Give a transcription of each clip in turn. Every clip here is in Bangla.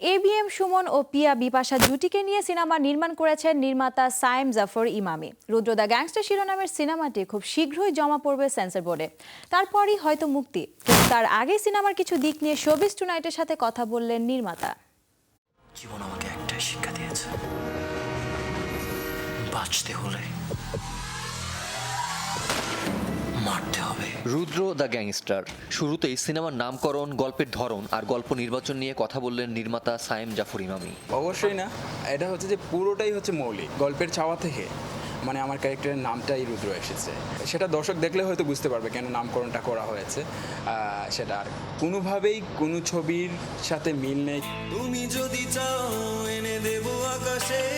এবিএম সুমন ও পিয়া বিপাশা জুটিকে নিয়ে সিনেমা নির্মাণ করেছেন নির্মাতা সায়েম জাফর ইমামি। রুদ্রদা গ্যাংস্টার শিরোনামের সিনেমাটি খুব শীঘ্রই জমা পড়বে সেন্সর বোর্ডে। তারপরই হয়তো মুক্তি। কিন্তু তার আগে সিনেমার কিছু দিক নিয়ে শোবিস টুনাইটের সাথে কথা বললেন নির্মাতা। জীবন আমাকে একটাই শিক্ষা দিয়েছে। বাঁচতে হলে মারতে হবে। Rudra the gangster. শুরুতেই সিনেমার নামকরণ গল্পের ধরন আর গল্প নির্বাচন নিয়ে কথা বললেন নির্মাতা সায়েম জাফর ইমামি। অবশ্যই না। এটা হচ্ছে যে পুরোটাই হচ্ছে মৌলিক গল্পের চাওয়া থেকে। মানে আমার ক্যারেক্টারের নামটাই রুদ্র এসেছে। সেটা দর্শক দেখলে হয়তো বুঝতে পারবে কেন নামকরণটা করা হয়েছে। সেটা আর কোনোভাবেই কোনো ছবির সাথে মিল নেই। তুমি যদি চাও এনে দেব ইচ্ছা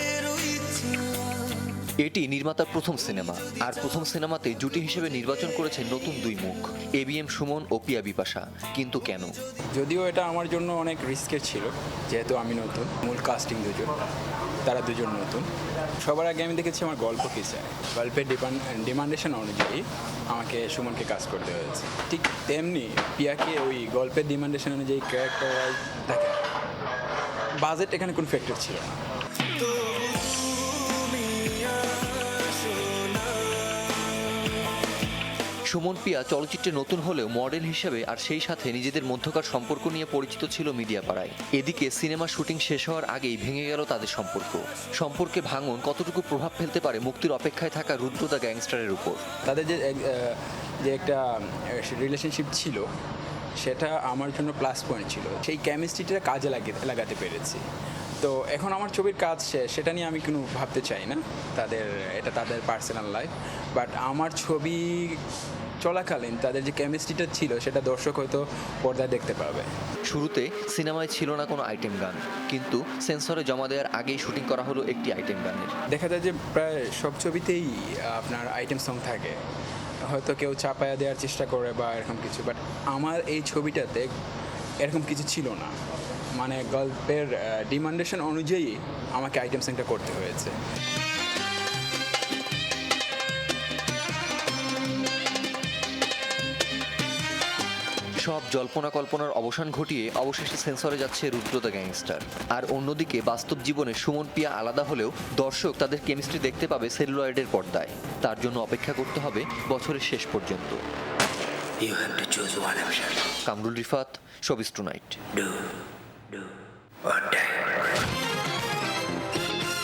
এটি নির্মাতার প্রথম সিনেমা। আর প্রথম সিনেমাতে জুটি হিসেবে নির্বাচন করেছে নতুন দুই মুখ এবিএম সুমন ও পিয়া বিপাশা। কিন্তু কেন? যদিও এটা আমার জন্য অনেক রিস্কের ছিল, যেহেতু আমি নতুন, মূল কাস্টিং দুজন, তারা দুজন নতুন। সবার আগে আমি দেখেছি আমার গল্প কী চায়। গল্পের ডিমান্ডেশন অনুযায়ী আমাকে সুমনকে কাজ করতে হয়েছে। ঠিক তেমনি পিয়াকে ওই গল্পের ডিমান্ডেশন অনুযায়ী ক্যারেক্টার বাজেট এখানে কোনো ফ্যাক্টর ছিল না। সুমন পিয়া চলচ্চিত্রে নতুন হলেও মডেল হিসেবে আর সেই সাথে নিজেদের মধ্যকার সম্পর্ক নিয়ে পরিচিত ছিল মিডিয়া পাড়ায় এদিকে সিনেমা শুটিং শেষ হওয়ার আগেই ভেঙে গেল তাদের সম্পর্ক। সম্পর্কে ভাঙন কতটুকু প্রভাব ফেলতে পারে মুক্তির অপেক্ষায় থাকা রুদ্র দ্য গ্যাংস্টারের উপর? তাদের যে যে একটা রিলেশনশিপ ছিল, সেটা আমার জন্য প্লাস পয়েন্ট ছিল। সেই কেমিস্ট্রিটা কাজে লাগিয়ে, লাগাতে পেরেছি। তো এখন আমার ছবির কাজ শেষ সেটা নিয়ে আমি কোনো ভাবতে চাই না তাদের এটা তাদের পার্সোনাল লাইফ বাট আমার ছবি চলাকালীন তাদের যে কেমিস্ট্রিটা ছিল সেটা দর্শক হয়তো পর্দায় দেখতে পাবে শুরুতে সিনেমায় ছিল না কোনো আইটেম গান কিন্তু সেন্সরে জমা দেওয়ার আগেই শুটিং করা হলো একটি আইটেম গানের। দেখা যায় যে প্রায় সব ছবিতেই আপনার আইটেম সং থাকে। হয়তো কেউ চাপায়া দেওয়ার চেষ্টা করে বা এরকম কিছু বাট আমার এই ছবিটাতে এরকম কিছু ছিল না। মানে গল্পের ডিমান্ডেশন অনুযায়ী আমাকে আইটেম সংটা করতে হয়েছে। সব জল্পনা কল্পনার অবসান ঘটিয়ে অবশেষে সেন্সরে যাচ্ছে রুদ্রতা গ্যাংস্টার। আর অন্যদিকে বাস্তব জীবনে সুমন পিয়া আলাদা হলেও দর্শক তাদের কেমিস্ট্রি দেখতে পাবে সেলুলয়েডের পর্দায়। তার জন্য অপেক্ষা করতে হবে বছরের শেষ পর্যন্ত। Have to choose one option Kamrul Rifat শবিস tonight do do or die